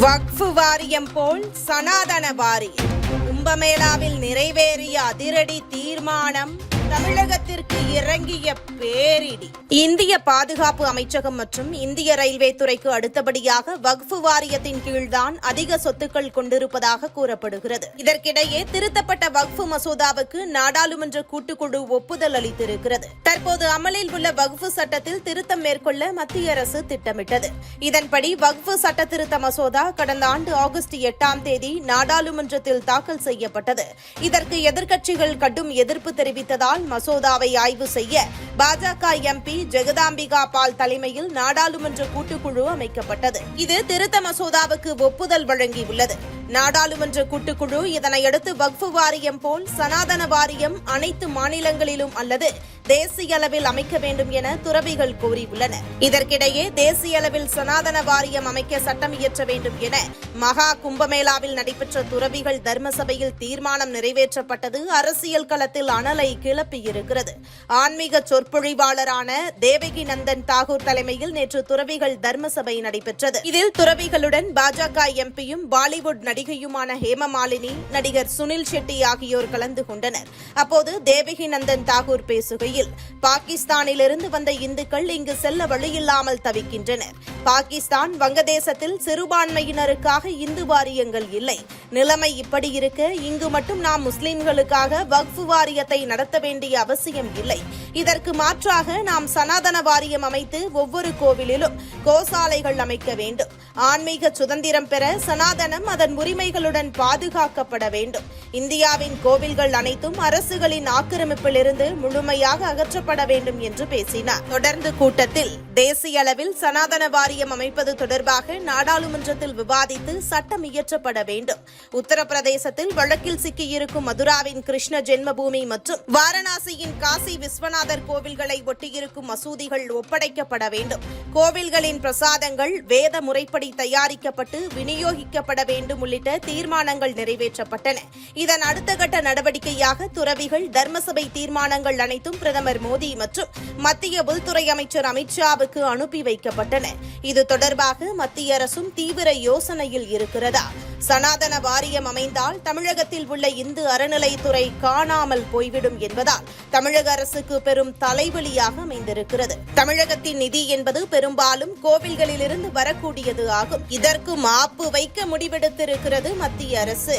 வக்ஃபு வாரியம் போல் சனாதன வாரியம். கும்பமேளாவில் நிறைவேறிய அதிரடி தீர்மானம் தமிழகத்திற்கு இறங்கிய பேரிடி. இந்திய பாதுகாப்பு அமைச்சகம் மற்றும் இந்திய ரயில்வே துறைக்கு அடுத்தபடியாக வக்ஃபு வாரியத்தின் கீழ்தான் அதிக சொத்துக்கள் கொண்டிருப்பதாக கூறப்படுகிறது. இதற்கிடையே திருத்தப்பட்ட வக்ஃபு மசோதாவுக்கு நாடாளுமன்ற கூட்டுக்குழு ஒப்புதல் அளித்திருக்கிறது. தற்போது அமலில் உள்ள வக்ஃபு சட்டத்தில் திருத்தம் மேற்கொள்ள மத்திய அரசு திட்டமிட்டது. இதன்படி வக்ஃபு சட்ட திருத்த மசோதா கடந்த ஆண்டு ஆகஸ்ட் எட்டாம் தேதி நாடாளுமன்றத்தில் தாக்கல் செய்யப்பட்டது. இதற்கு எதிர்க்கட்சிகள் கடும் எதிர்ப்பு தெரிவித்ததால் மசோதாவை ஆய்வு செய்ய பாஜக எம்பி ஜெகதாம்பிகா பால் தலைமையில் நாடாளுமன்ற கூட்டுக்குழு அமைக்கப்பட்டது. இது திருத்த மசோதாவுக்கு ஒப்புதல் வழங்கியுள்ளது. நாடாளுமன்ற கூட்டுக்குழு இதனையடுத்து வக்ஃபு வாரியம் போல் சனாதன வாரியம் அனைத்து மாநிலங்களிலும் அல்லது தேசிய அளவில் அமைக்க வேண்டும் என துறவிகள் கோரியுள்ளனர். இதற்கிடையே தேசிய அளவில் சனாதன வாரியம் அமைக்க சட்டம் இயற்ற வேண்டும் என மகா கும்பமேளாவில் நடைபெற்ற துறவிகள் தர்ம சபையில் தீர்மானம் நிறைவேற்றப்பட்டது. அரசியல் களத்தில் அனலை கிளப்பியிருக்கிறது. ஆன்மீக சொற்பொழிவாளரான தேவகி நந்தன் தாகூர் தலைமையில் நேற்று துறவிகள் தர்ம சபை நடைபெற்றது. இதில் துறவிகளுடன் பாஜக எம்பியும் பாலிவுட் நடிகையுமான ஹேமமாலினி நடிகர் சுனில் ஷெட்டி ஆகியோர் கலந்து கொண்டனர். அப்போது தேவகி நந்தன் தாகூர் பேசுகையில் பாகிஸ்தானிலிருந்து வந்த இந்துக்கள் இங்கு செல்ல வழியில்லாமல் தவிக்கின்றனர். பாகிஸ்தான் வங்கதேசத்தில் சிறுபான்மையினருக்காக இந்து வாரியங்கள் இல்லை. நிலைமை இப்படி இருக்க இங்கு மட்டும் நாம் முஸ்லிம்களுக்காக வக்ஃபு வாரியத்தை நடத்த வேண்டிய அவசியம் இல்லை. இதற்கு மாற்றாக நாம் சனாதன வாரியம் அமைத்து ஒவ்வொரு கோவிலிலும் கோசாலைகள் அமைக்க வேண்டும். ஆன்மீக சுதந்திரம் பெற சனாதனம் அதன் உரிமைகளுடன் பாதுகாக்கப்பட வேண்டும். இந்தியாவின் கோவில்கள் அனைத்தும் அரசுகளின் ஆக்கிரமிப்பிலிருந்து முழுமையாக அகற்றப்பட வேண்டும் என்று பேசினார். தொடர்ந்து கூட்டத்தில் தேசிய அளவில் சனாதன வாரியம் அமைப்பது தொடர்பாக நாடாளுமன்றத்தில் விவாதித்து சட்டம் இயற்றப்பட வேண்டும். உத்தரப்பிரதேசத்தில் வழக்கில் சிக்கியிருக்கும் மதுராவின் கிருஷ்ண ஜென்மபூமி மற்றும் வாரணாசியின் காசி விஸ்வநாதர் கோவில்களை ஒட்டியிருக்கும் மசூதிகள் ஒப்படைக்கப்பட வேண்டும். கோவில்களின் பிரசாதங்கள் வேத முறைப்படி தயாரிக்கப்பட்டு விநியோகிக்கப்பட வேண்டும் உள்ளிட்ட தீர்மானங்கள் நிறைவேற்றப்பட்டன. இதன் அடுத்த கட்ட நடவடிக்கையாக துறவிகள் தர்மசபை தீர்மானங்கள் அனைத்தும் பிரதமர் மோடி மற்றும் மத்திய உள்துறை அமைச்சர் அமித்ஷாவுக்கு அனுப்பி வைக்கப்பட்டன. இது தொடர்பாக மத்திய அரசும் தீவிர யோசனையில் இருக்கிறதா? சனாதன வாரியம் அமைந்தால் தமிழகத்தில் உள்ள இந்து அறநிலைத்துறை காணாமல் போய்விடும் என்பதால் தமிழக அரசுக்கு பெரும் தலைவலியாக அமைந்திருக்கிறது. தமிழகத்தின் நிதி என்பது பெரும்பாலும் கோவில்களிலிருந்து வரக்கூடியது ஆகும். இதற்கு மாப்பு வைக்க முடிவெடுத்திருக்கிறது மத்திய அரசு.